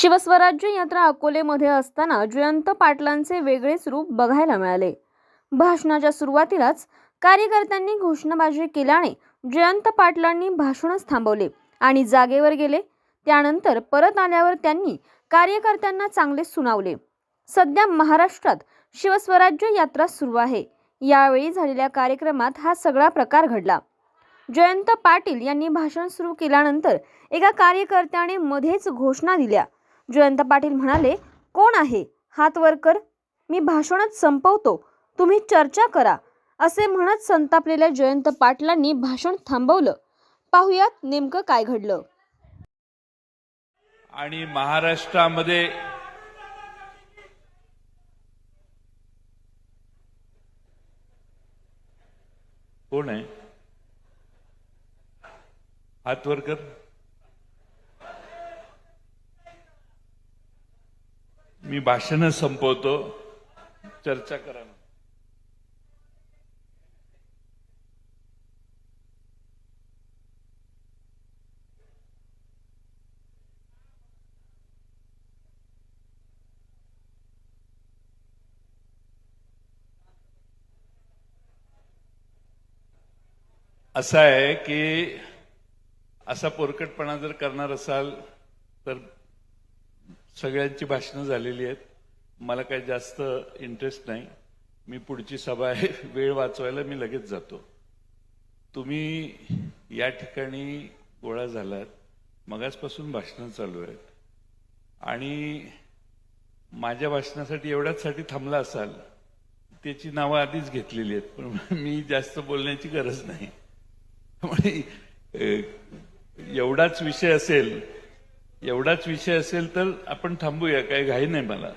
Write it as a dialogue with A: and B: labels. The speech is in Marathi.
A: शिवस्वराज्य यात्रा अकोलेमध्ये असताना जयंत पाटलांचे वेगळेच रूप बघायला मिळाले. भाषणाच्या सुरुवातीलाच कार्यकर्त्यांनी घोषणाबाजी केल्याने जयंत पाटलांनी भाषणच थांबवले आणि जागेवर गेले. त्यानंतर परत आल्यावर त्यांनी कार्यकर्त्यांना चांगले सुनावले. सध्या महाराष्ट्रात शिवस्वराज्य यात्रा सुरू आहे. यावेळी झालेल्या कार्यक्रमात हा सगळा प्रकार घडला. जयंत पाटील यांनी भाषण सुरू केल्यानंतर एका कार्यकर्त्याने मध्येच घोषणा दिल्या. जयंत पाटील म्हणाले कोण आहे? हात वर कर. मी भाषणच संपवतो. तुम्ही चर्चा करा. असे म्हणत संतापलेल्या जयंत पाटलांनी भाषण थांबवलं. पाहुयात नेमकं काय घडलं.
B: आणि महाराष्ट्रामध्ये कोण आहे? हात वर कर. मी भाषण संपवतो. चर्चा करा असं आहे की असा पोरकटपणा जर करणार असाल तर सगळ्यांची भाषणं झालेली आहेत. मला काही जास्त इंटरेस्ट नाही. मी पुढची सभा आहे वेळ वाचवायला मी लगेच जातो. तुम्ही या ठिकाणी गोळा झालात. मगासपासून भाषणं चालू आहेत. आणि माझ्या भाषणासाठी एवढ्याचसाठी थांबला असाल त्याची नावं आधीच घेतलेली आहेत पण मी जास्त बोलण्याची गरज नाही. म्हणजे, त्यामुळे एवढाच विषय असेल एवढाच विषय असेल तर आपण थांबूया काही घाई नाही मला.